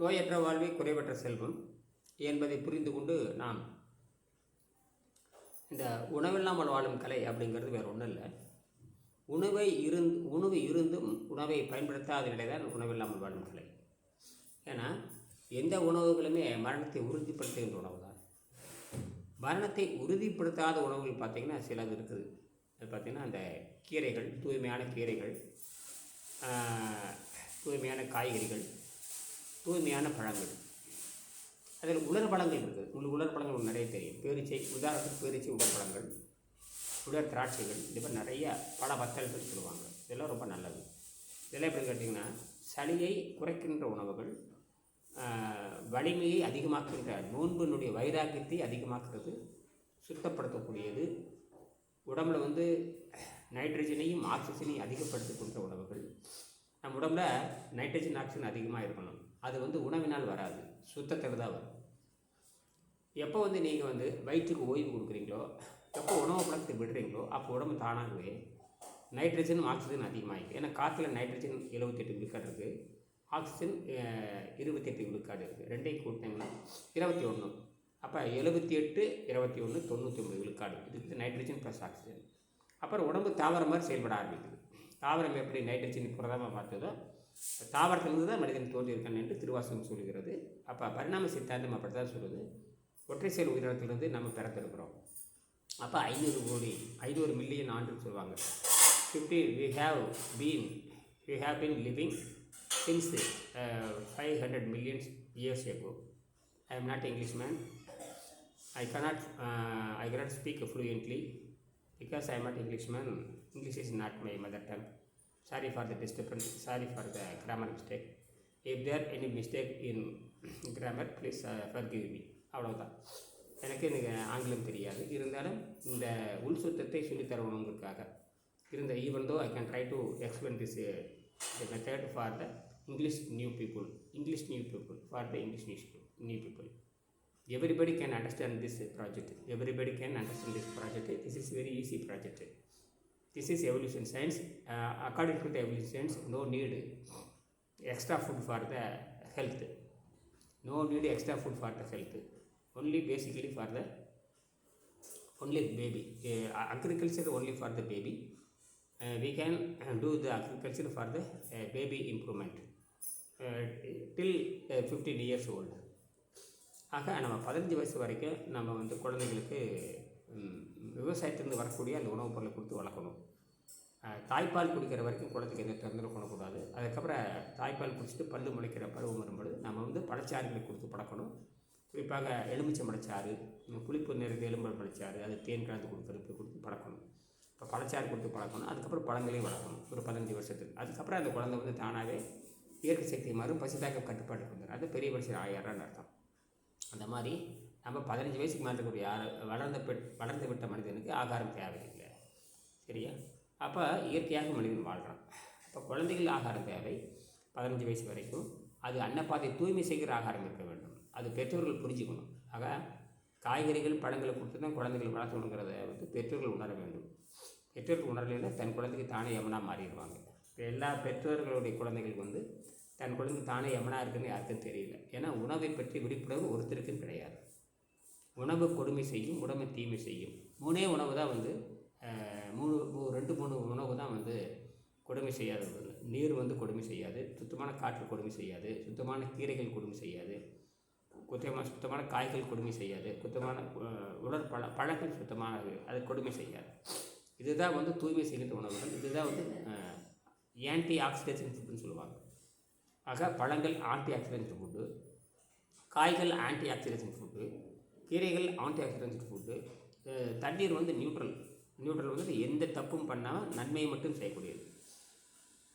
நோயற்ற வாழ்வே குறைவற்ற செல்வம் என்பதை புரிந்து கொண்டு நாம் இந்த உணவில்லாமல் வாழும் கலை அப்படிங்கிறது வேறு ஒன்றும் இல்லை. உணவை இருந்து உணவு இருந்தும் உணவை பயன்படுத்தாத நிலை தான் உணவில்லாமல் வாழும் கலை. ஏன்னா எந்த உணவுகளுமே மரணத்தை உறுதிப்படுத்துகின்ற உணவு தான் மரணத்தை உறுதிப்படுத்தாத உணவுகள் பார்த்திங்கன்னா சிலது இருக்குது. அது பார்த்திங்கன்னா அந்த கீரைகள் தூய்மையான கீரைகள் தூய்மையான காய்கறிகள் தூய்மையான பழங்கள். அதில் உலர் பழங்கள் இருக்குது. உங்களுக்கு உலர் பழங்கள் உங்களுக்கு நிறைய தெரியும். பேரிச்சை உதாரணத்துக்கு பேரிச்சை உலர் பழங்கள் உலர் திராட்சைகள் இது மாதிரி நிறைய பல வத்தல்கள் சொல்லுவாங்க. இதெல்லாம் ரொம்ப நல்லது. இதெல்லாம் எப்படி கேட்டிங்கன்னா சளியை குறைக்கின்ற உணவுகள் வலிமையை அதிகமாக்குகின்ற நோன்பினுடைய வைராக்கியத்தை அதிகமாக்குறது சுத்தப்படுத்தக்கூடியது உடம்புல வந்து நைட்ரஜனையும் ஆக்சிஜனையும் அதிகப்படுத்தக்கூடிய உணவுகள். நம்ம உடம்புல நைட்ரஜன் ஆக்சிஜன் அதிகமாக இருக்கணும். அது வந்து உணவினால் வராது. சுத்தத்தில் தான் வரும். எப்போ வந்து நீங்கள் வந்து வயிற்றுக்கு ஓய்வு கொடுக்குறீங்களோ எப்போ உணவு பழக்கத்தை விடுறீங்களோ அப்போ உடம்பு தானாகவே நைட்ரஜனும் ஆக்சிஜன் அதிகமாகிக்கும் ஏன்னா காற்றுல நைட்ரஜன் எழுபத்தெட்டு விழுக்காடு இருக்குது ஆக்சிஜன் இருபத்தெட்டு விழுக்காடு இருக்குது ரெண்டையும் கூட்டினீங்கன்னா இருபத்தி ஒன்று அப்போ எழுபத்தி எட்டு இருபத்தி ஒன்று தொண்ணூற்றி ஒம்பது விழுக்காடு இதுக்கு நைட்ரஜன் ப்ளஸ் ஆக்சிஜன் அப்புறம் உடம்பு தாவரம் மாதிரி செயல்பட ஆரம்பிக்குது. தாவரம் எப்படி நைட்ரஜன் புரதமாக பார்த்ததோ தாவரத்திலிருந்து தான் மனிதன் தோன்றியிருக்கான் என்று திருவாசகம் சொல்கிறது. அப்போ பரிணாம சித்தாந்தம் அப்படி தான் சொல்லுது. ஒற்றை செயல் உயிரினத்திலிருந்து நம்ம பிறந்திருக்கிறோம். அப்போ ஐநூறு கோடி ஐநூறு மில்லியன் ஆண்டுன்னு சொல்லுவாங்க. Fifty we have been we have been living since five hundred millions years ago I am not English man I cannot I cannot speak fluently because I am not English man English is not my mother tongue sorry for the disturbance sorry for the grammar mistake if there any mistake in grammar please forgive me அவ்வளோதான் எனக்கு எனக்கு ஆங்கிலம் தெரியாது இருந்தாலும் இந்த உள் சுத்தத்தை சொல்லித்தரணுங்கிறதுக்காக இருந்த even though I can try to explain this the method for the English new people English new people for the English news new people everybody can understand this project everybody can understand this project this is very easy project this is evolution science uh, according to the evolution science no need extra food for the health no need extra food for the health only basically for the only baby uh, agriculture only for the baby uh, we can uh, do the agriculture for the uh, baby improvement uh, till uh, 15 years old ஆக நம்ம பதினஞ்சு வயசு வரைக்கும் நம்ம வந்து குழந்தைங்களுக்கு ம், விவசாயத்திலேருந்து வரக்கூடிய அந்த உணவுப் பொருளை கொடுத்து வளர்க்கணும். தாய்ப்பால் குடிக்கிற வரைக்கும் குளத்துக்கு எந்த தொந்தரவு கொள்ளக்கூடாது அதுக்கப்புறம் தாய்ப்பால் குடிச்சிட்டு பல்லு முளைக்கிற பருவம் வரும்போது நம்ம வந்து பழச்சாறுகளை கொடுத்து பழக்கணும். குறிப்பாக எலுமிச்சை ம், புளிப்பு நிறைந்த எலும்பழச்சாறு அது தேன் கலந்து கொடுக்கறது கொடுத்து பழக்கணும். இப்போ பழச்சாறு கொடுத்து பழக்கணும். அதுக்கப்புறம் பழங்களையும் வளர்க்கணும். ஒரு பதினஞ்சு வருஷத்துக்கு. அதுக்கப்புறம் அந்த குழந்தை வந்து தானாகவே இயற்கை சக்தி மாறும். பசிதாக்க கட்டுப்பாட்டுக்கு வந்துடும். அது பெரிய மனுஷன் ஆயிரம் அர்த்தம். அந்த மாதிரி நம்ம பதினஞ்சு வயசுக்கு மேலே இருக்கக்கூடிய யார் வளர்ந்த பெட் வளர்ந்து விட்ட மனிதனுக்கு ஆகாரம் தேவையில்லை. சரியா? அப்போ இயற்கையாக மனிதன் வாழ்கிறான் இப்போ குழந்தைகள் ஆகாரம் தேவை. பதினஞ்சு வயசு வரைக்கும் அது அன்னப்பாதை தூய்மை செய்கிற ஆகாரம் இருக்க வேண்டும். அது பெற்றோர்கள் புரிஞ்சுக்கணும். ஆக காய்கறிகள் பழங்களை கொடுத்து தான் குழந்தைகள் வளர்த்தணுங்கிறத வந்து பெற்றோர்கள் உணர வேண்டும். பெற்றோர்கள் உணரலைன்னா தன் குழந்தைக்கு தானே எமனாக மாறிடுவாங்க. இப்போ எல்லா பெற்றோர்களுடைய குழந்தைகளுக்கு வந்து தன் குழந்தை தானே எமனாக இருக்குன்னு யாருக்கும் தெரியல. ஏன்னா உணவை பற்றி விழிப்புணர்வு ஒருத்தருக்கும் கிடையாது. உணவு கொடுமை செய்யும் உடம்பு தீமை செய்யும். மூணே உணவு தான் வந்து மூணு ரெண்டு மூணு உணவு தான் வந்து கொடுமை செய்யாத நீர் வந்து கொடுமை செய்யாது சுத்தமான காற்று கொடுமை செய்யாது சுத்தமான கீரைகள் கொடுமை செய்யாது குத்தமான சுத்தமான காய்கள் கொடுமை செய்யாது சுத்தமான அஹ், உலர் பழ பழங்கள் சுத்தமானது அது கொடுமை செய்யாது. இதுதான் வந்து தூய்மை செய்கின்ற உணவுகள். இதுதான் வந்து ஆன்டி ஆக்சிடேஷன் ஃபுட்டுன்னு சொல்லுவாங்க. ஆக பழங்கள் ஆன்டி ஆக்சிடென்ட் ஃபுட்டு காய்கள் ஆன்டி ஆக்சிடேஷன் ஃபுட்டு கீரைகள் ஆன்டி ஆக்சிடென்ட் ஃபுட்டு தண்ணீர் வந்து நியூட்ரல் நியூட்ரல் வந்து எந்த தப்பும் பண்ணாமல் நன்மையை மட்டும் செய்யக்கூடியது.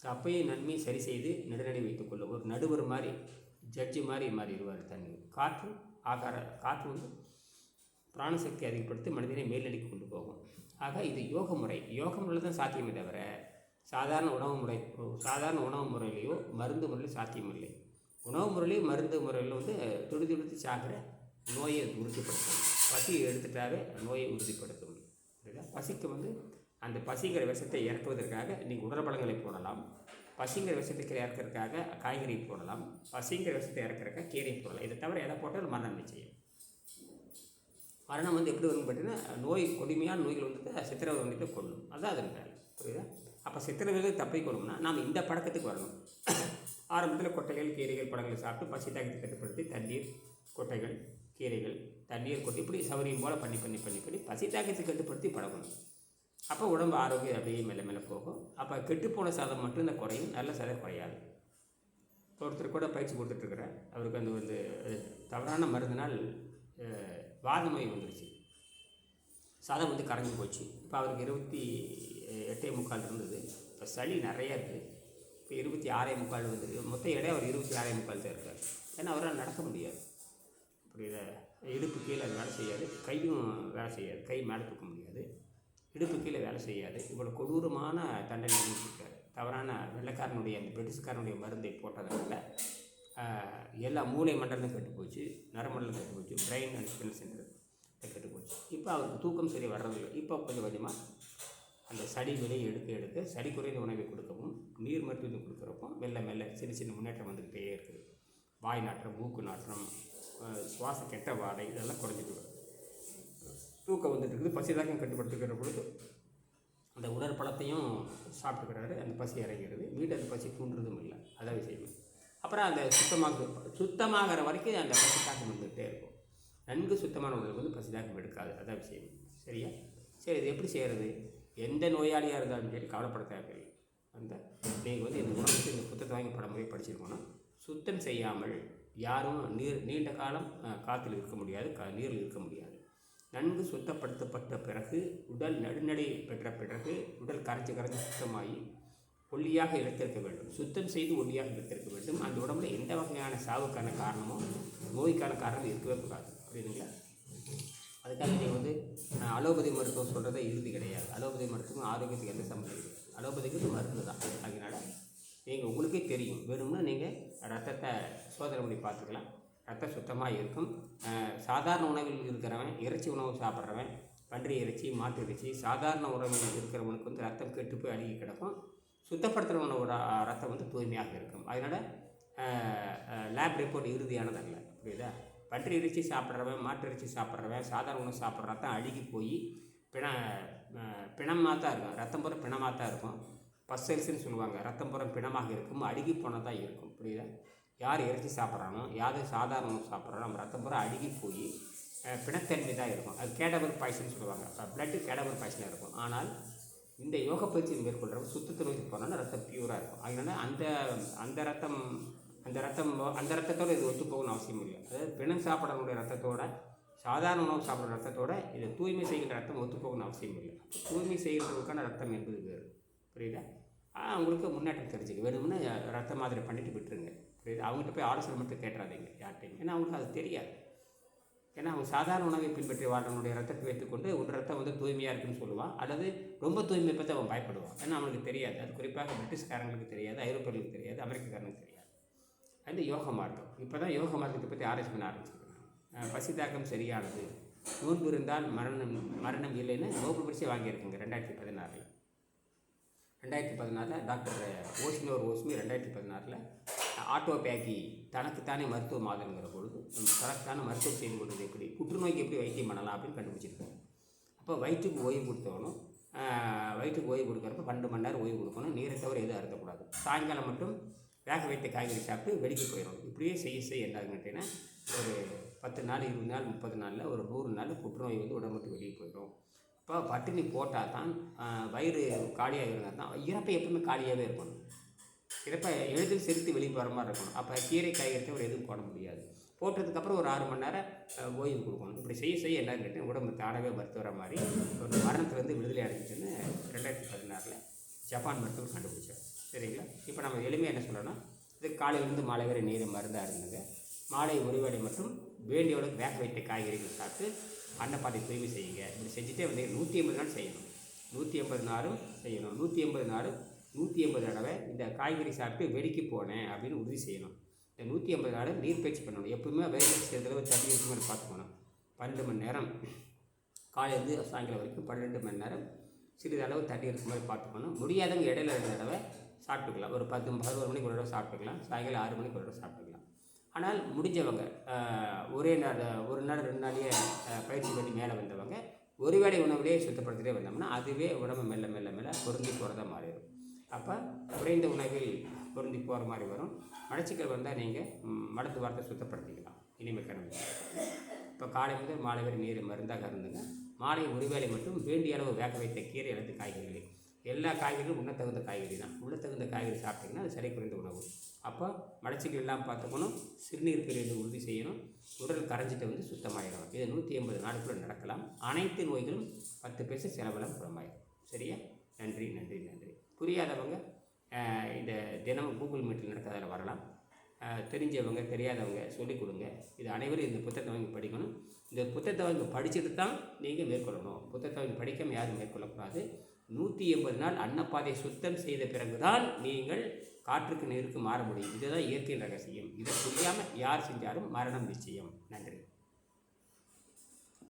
தப்பையும் நன்மையும் சரி செய்து நடுநடை வைத்துக்கொள்ளும் ஒரு நடுவர் மாதிரி ஜட்ஜு மாதிரி மாறிடுவார் தண்ணீர். காற்று ஆகார காற்று வந்து பிராணசக்தி அதிகப்படுத்தி மனிதனை மேல்நிலைக்கு கொண்டு போகும். ஆக இது யோக முறை. யோக முறையில் தான் சாத்தியமே தவிர சாதாரண உணவு முறை சாதாரண உணவு முறையிலையோ மருந்து முறையிலையோ சாத்தியமில்லை. உணவு முறையிலையும் மருந்து முறையில் வந்து துடி துடித்து சாகிற நோயை உறுதிப்படுத்தும். பசி எடுத்துட்டாவே நோயை உறுதிப்படுத்தும். புரியுதா? பசிக்கு வந்து அந்த பசிங்கிற விஷத்தை இறக்குவதற்காக நீங்கள் உடற்பழங்களை போடலாம். பசிங்கிற விஷத்துக்கு இறக்கிறதுக்காக காய்கறி போடலாம். பசிங்கிற விஷத்தை இறக்கிறதுக்காக கீரை போடலாம். இதை தவிர எதை போட்டாலும் மரணம் நிச்சயம். மரணம் வந்து எப்படி வரும்னு பார்த்தீங்கன்னா நோய் கொடுமையான நோய்கள் வந்துட்டு சித்திரவதை வந்துட்டு கொள்ளும் அதுதான் அதன் வேலை. புரியுதா? அப்போ சித்திரவதை தப்பிக்கணும்னா நாம் இந்த பழக்கத்துக்கு வரணும். ஆரம்பத்தில் கொட்டைகள் கீரைகள் பழங்களை சாப்பிட்டு பசி தாக்கத்தை கட்டுப்படுத்தி தண்ணீர் கொட்டைகள் கீரைகள் தண்ணீர் கொட்டி இப்படி சௌரியம் போல் பண்ணி பண்ணி பண்ணி பண்ணி பசி தாக்கத்தை கட்டுப்படுத்தி பழகணும் அப்போ உடம்பு ஆரோக்கியம் அப்படியே மெல்ல மெல்ல போகும். அப்போ கெட்டுப்போன சாதம் மட்டும் இந்த குறையும். நல்ல சாதம் குறையாது. ஒருத்தர் கூட பயிற்சி கொடுத்துட்ருக்குறேன். அவருக்கு அந்த வந்து தவறான மருந்தினால் அஹ், வாத நோய் வந்துருச்சு. சாதம் வந்து கரைஞ்சி போச்சு. இப்போ அவருக்கு இருபத்தி எட்டே முக்கால் இருந்தது. இப்போ சளி நிறையா இருக்குது இப்போ இருபத்தி ஆறே முக்கால் வந்து மொத்த இடையே அவர் இருபத்தி ஆறே முக்கால் தான் இருக்கார். ஏன்னா அவரால் நடக்க முடியாது. புரியுதா இடுப்பு கீழே அது வேலை செய்யாது. கையும் வேலை செய்யாது. கை மேலே தூக்க முடியாது. இடுப்பு கீழே வேலை செய்யாது. இவ்வளோ கொடூரமான தண்டனை அனுப்பிச்சிருக்காரு தவறான வெள்ளைக்காரனுடைய அந்த பிரிட்டிஷ்காரனுடைய மருந்தை போட்டதுனால எல்லா மூளை மண்டலம் கெட்டு போச்சு. நரமண்டலம் கெட்டு போச்சு. பிரெயின் அண்ட் ஸ்பின் சென்டர் கெட்டு போச்சு. இப்போ அவருக்கு தூக்கம் சரி வர்றதில்லை. இப்போ கொஞ்சம் கொஞ்சமாக அந்த சளி விலையை எடுக்க எடுக்க சளி குறைந்த உணவை கொடுக்கவும் நீர் மருத்துவத்தை கொடுக்குறப்போ மெல்ல மெல்ல சின்ன சின்ன முன்னேற்றம் வந்துக்கிட்டே இருக்குது. வாய் நாற்றம் மூக்கு நாற்றம் சுவாச கெட்ட வாடை இதெல்லாம் குறைஞ்சிட்டு வரும் தூக்கம் வந்துட்டு இருக்குது பசி தாக்கம் கட்டுப்படுத்துக்கிற பொழுது அந்த உடற்பழத்தையும் சாப்பிட்டுக்கிறாரு அந்த பசி இறங்கிறது வீட்டு அந்த பசி தூண்டுறதும் இல்லை அதான் விஷயம். அப்புறம் அந்த சுத்தமாக சுத்தமாகிற வரைக்கும் அந்த பசி தாக்கம் வந்துகிட்டே இருக்கும். நன்கு சுத்தமான உணவு வந்து பசி தாக்கம் எடுக்காது அதான் விஷயம். சரியா? சரி இது எப்படி செய்கிறது எந்த நோயாளியாக இருந்தாலும் சரி கவலைப்பட தேவையில்லை அந்த நீங்கள் வந்து இந்த உணவுக்கு இந்த புத்தகத்தை வாங்கி படம் போய் படிச்சிருக்கோம்னா சுத்தம் செய்யாமல் யாரும் நீர் நீண்ட காலம் காற்றில் இருக்க முடியாது க நீரில் இருக்க முடியாது. நன்கு சுத்தப்படுத்தப்பட்ட பிறகு உடல் நடுநடை பெற்ற பிறகு உடல் கரைச்சி கரைச்சி சுத்தமாகி ஒல்லியாக இழுத்திருக்க வேண்டும். சுத்தம் செய்து ஒல்லியாக இழுத்திருக்க வேண்டும். அந்த உடம்புல எந்த வகையான சாவுக்கான காரணமோ நோய்க்கான காரணம் இருக்கவே கூடாது. புரியுதுங்களா? அதுக்காக நீங்கள் வந்து அலோபதி மருத்துவம் சொல்கிறத இறுதி கிடையாது. அலோபதி மருத்துவம் ஆரோக்கியத்துக்கு எந்த சம்பந்தம் அலோபதிக்கு மருந்து தான். அதனால் நீங்கள் உங்களுக்கே தெரியும். வேணும்னா நீங்கள் ரத்தத்தை சோதனை பண்ணி பார்த்துக்கலாம். ரத்தம் சுத்தமாக இருக்கும். சாதாரண உணவில் இருக்கிறவன் இறைச்சி உணவு சாப்பிட்றவன் பன்றி இறைச்சி மாட்டு இறைச்சி சாதாரண உணவில் இருக்கிறவனுக்கு வந்து ரத்தம் கெட்டு போய் அழுகி கிடக்கும். சுத்தப்படுத்துகிறவனோட ரத்தம் வந்து தூய்மையாக இருக்கும். அதனால் லேப் ரிப்போர்ட் இறுதியானதல்ல புரியுதா? பன்றி இறைச்சி சாப்பிட்றவன் மாட்டு இறைச்சி சாப்பிட்றவன் சாதாரண உணவு சாப்பிட்ற ரத்தம் அழுகி போய் பிண பிணமாக தான் இருக்கும். ரத்தம் போகிற பிணமாக தான் இருக்கும். பசல்ஸ்ன்னு சொல்லுவாங்க. ரத்தம் புறம் பிணமாக இருக்கும். அழுகி போனதாக இருக்கும். புரியுதா? யார் இறைச்சி சாப்பிட்றானோ யார் சாதாரண உணவு சாப்பிட்றானோ நம்ம ரத்தம் புறம் அழுகி போய் பிணத்தன்மை தான் இருக்கும். அது கேடபர் பாய்சன் சொல்லுவாங்க. பிளட்டு கேடபர் பாய்சனாக இருக்கும். ஆனால் இந்த யோக பயிற்சி மேற்கொள்கிறவங்க சுத்தத்தை நோக்கி போனோன்னா ரத்தம் பியூராக இருக்கும். அதனால் அந்த அந்த ரத்தம் அந்த ரத்தம் அந்த ரத்தத்தோட இது ஒத்து போகணும்னு அவசியம் இல்லை. அதாவது பிணம் சாப்பிட்றவங்களுடைய ரத்தத்தோட சாதாரண உணவு சாப்பிட்ற ரத்தத்தோட இதை தூய்மை செய்கின்ற ரத்தம் ஒத்து போகணும்னு அவசியம் இல்லை. தூய்மை செய்கிறவங்களுக்கான ரத்தம் என்பது வேறு. புரியுதா? அவங்களுக்கு முன்னேற்றம் தெரிஞ்சுக்க வேணும்னு ரத்த மாதிரி பண்ணிட்டு விட்டுருங்க. புரியுது? அவங்ககிட்ட போய் ஆலோசனை மட்டும் கேட்டுறாதீங்க யார்கிட்டையும். ஏன்னா அவங்களுக்கு அது தெரியாது. ஏன்னா அவங்க சாதாரண உணவை பின்பற்றி வாழ்றவனுடைய ரத்தத்தை வைத்துக்கொண்டு ஒரு ரத்தம் வந்து தூய்மையாக இருக்குன்னு சொல்லுவான். அல்லது ரொம்ப தூய்மை பற்றி அவன் பயப்படுவான். ஏன்னா அவனுக்கு தெரியாது. அது குறிப்பாக பிரிட்டிஷ்காரங்களுக்கு தெரியாது ஐரோப்பியர்களுக்கு தெரியாது அமெரிக்கக்காரனுக்கு தெரியாது. அது யோக மார்க்கம். இப்போ தான் யோக மார்க்கத்தை பற்றி ஆராய்ச்சி பண்ண ஆரம்பிச்சிருக்காங்க. பசி தாக்கம் சரியானது. நோன்பு இருந்தால் மரணம் மரணம் இல்லைன்னு நோபல் பரிசை வாங்கியிருக்குங்க ரெண்டாயிரத்தி பதினாறில். ரெண்டாயிரத்தி பதினாறில் டாக்டர் ஓசினோர் ஓஸ்மி ரெண்டாயிரத்தி பதினாறில் ஆட்டோபேக்கி தனக்குத்தானே மருத்துவ மாதங்கிற பொழுது தனக்குத்தானே மருத்துவம் செய்து எப்படி புற்றுநோய்க்கு எப்படி வைத்தியம் பண்ணலாம் அப்படின்னு கண்டுபிடிச்சிருக்காரு. அப்போ வயிற்றுக்கு ஓய்வு கொடுத்தவனும் வயிற்றுக்கு ஓய்வு கொடுக்குறப்ப பன்னெண்டு மணி நேரம் ஓய்வு கொடுக்கணும் நீரை தவிர எதுவும் அறுத்தக்கூடாது சாயங்காலம் மட்டும் வேக வைத்த காய்கறி சாப்பிட்டு வெடிக்க போயிடும் இப்படியே செய்ய செய்ய என்ன கேட்டீங்கன்னா ஒரு பத்து நாள் இருபது நாள் முப்பது நாளில் ஒரு நூறு நாள் புற்றுநோய் வந்து உடம்புக்கு வெளியே போயிடும். இப்போ பட்டினி போட்டால் தான் வயிறு காலியாக இருந்தால் தான் இறப்பை எப்பவுமே காலியாகவே இருக்கணும். இறப்பை எளிதில் செலுத்தி வெளியே வர மாதிரி இருக்கணும். அப்போ கீரை காய்கறி தவிர எதுவும் போட முடியாது. போட்டதுக்கப்புறம் ஒரு ஆறு மணி நேரம் ஓய்வு கொடுக்கணும். இப்படி செய்ய செய்ய எல்லாம் கேட்டு உடம்பு தானவே மருத்துவ வர மாதிரி ஒரு மரணத்துலேருந்து விடுதலை அடைஞ்சிச்சுன்னு ரெண்டாயிரத்தி பதினாறில் ஜப்பான் மருத்துவர் கண்டுபிடிச்சார். சரிங்களா? இப்போ நம்ம எளிமையாக என்ன சொல்லணும்னா இது காலையிலேருந்து மாலை வரை நீரை மருந்தாக இருந்துங்க. மாலை ஒரு மற்றும் வேண்டிய அளவுக்கு வேக வைத்த காய்கறிகள் சாப்பிட்டு அன்னப்பாதை தூய்மை செய்யுங்க. இப்படி செஞ்சுட்டே வந்தீங்க நூற்றி ஐம்பது நாள் செய்யணும். நூற்றி ஐம்பது நாளும் செய்யணும். நூற்றி எண்பது நாளும் நூற்றி எண்பது தடவை இந்த காய்கறி சாப்பிட்டு வெடிக்கி போனேன் அப்படின்னு உறுதி செய்யணும். இந்த நூற்றி ஐம்பது நாள் நீர் பயிற்சி பண்ணணும். எப்பவுமே வெயில் சில தடவை தண்ணி இருக்கு பார்த்துக்கணும் பன்னெண்டு மணி நேரம். காலையிலேருந்து சாயங்காலம் வரைக்கும் பன்னெண்டு மணி நேரம் சிறிதளவு தண்ணி இருக்கும் மாதிரி பார்த்துக்கணும் முடியாதவங்க இடையில இருந்த தடவை சாப்பிட்டுக்கலாம். ஒரு பத்து பதினோரு மணிக்கு ஒரு தடவை சாப்பிட்டுக்கலாம். சாயங்காலம் ஆறு மணிக்கு ஒரு தடவை சாப்பிட்டுக்கலாம். ஆனால் முடிஞ்சவங்க ஒரே நாள் ஒரு நாள் ரெண்டு நாளையே பயிற்சி பண்ணி மேலே வந்தவங்க ஒரு வேளை உணவுலேயே சுத்தப்படுத்திட்டே வந்தோம்னா அதுவே உடம்பு மெல்ல மெல்ல மெல்ல பொருந்தி போகிறதா மாறிடும். அப்போ குறைந்த உணவில் பொருந்தி போகிற மாதிரி வரும். மலச்சிக்கல் வந்தால் நீங்கள் மடத்து வாரத்தை சுத்தப்படுத்திக்கலாம். இனிமேல் கிளம்பி இப்போ காலை முதல் மாலை வரை நீர் மருந்தாக இருந்துங்க மாலை ஒருவேளை மட்டும் வேண்டிய அளவு வேக வைத்த கீரை அல்லது காய்கறிகளை எல்லா காய்கறிகளும் உண்ண தகுந்த காய்கறி தான். உள்ள தகுந்த காய்கறி சாப்பிட்டிங்கன்னா அது சரி குறைந்த உணவு. அப்போ மலச்சிக்கல் இல்லாமல் பார்த்துக்கணும். சிறுநீர் பிரிவு உறுதி செய்யணும். உடல் கரைஞ்சிட்டு வந்து சுத்தமாயிடும் இது நூற்றி எண்பது நாட்களுக்குள்ள நடக்கலாம். அனைத்து நோய்களும் பத்து பைசா செலவெல்லாம் குணமாயிடும். சரியா? நன்றி நன்றி நன்றி. புரியாதவங்க இந்த தினமும் கூகுள் மீட்டில் நடக்கிறதில் வரலாம். தெரிஞ்சவங்க தெரியாதவங்க சொல்லிக் கொடுங்க. இது அனைவரும் இந்த புத்தகத்தை வாங்கி படிக்கணும். இந்த புத்தகத்தை வாங்கி படிச்சுட்டு தான் நீங்கள் மேற்கொள்ளணும். புத்தகத்தை வாங்கி படிக்காமல் யாரும் மேற்கொள்ளக்கூடாது. நூற்றி எண்பது நாள் அன்னப்பாதை சுத்தம் செய்த பிறகுதான் நீங்கள் காற்றுக்கு நெருக்கு மாற முடியும். இதுதான் இயற்கை ரகசியம். இதை புரியாமல் யார் செஞ்சாலும் மரணம் நிச்சயம். நன்றி.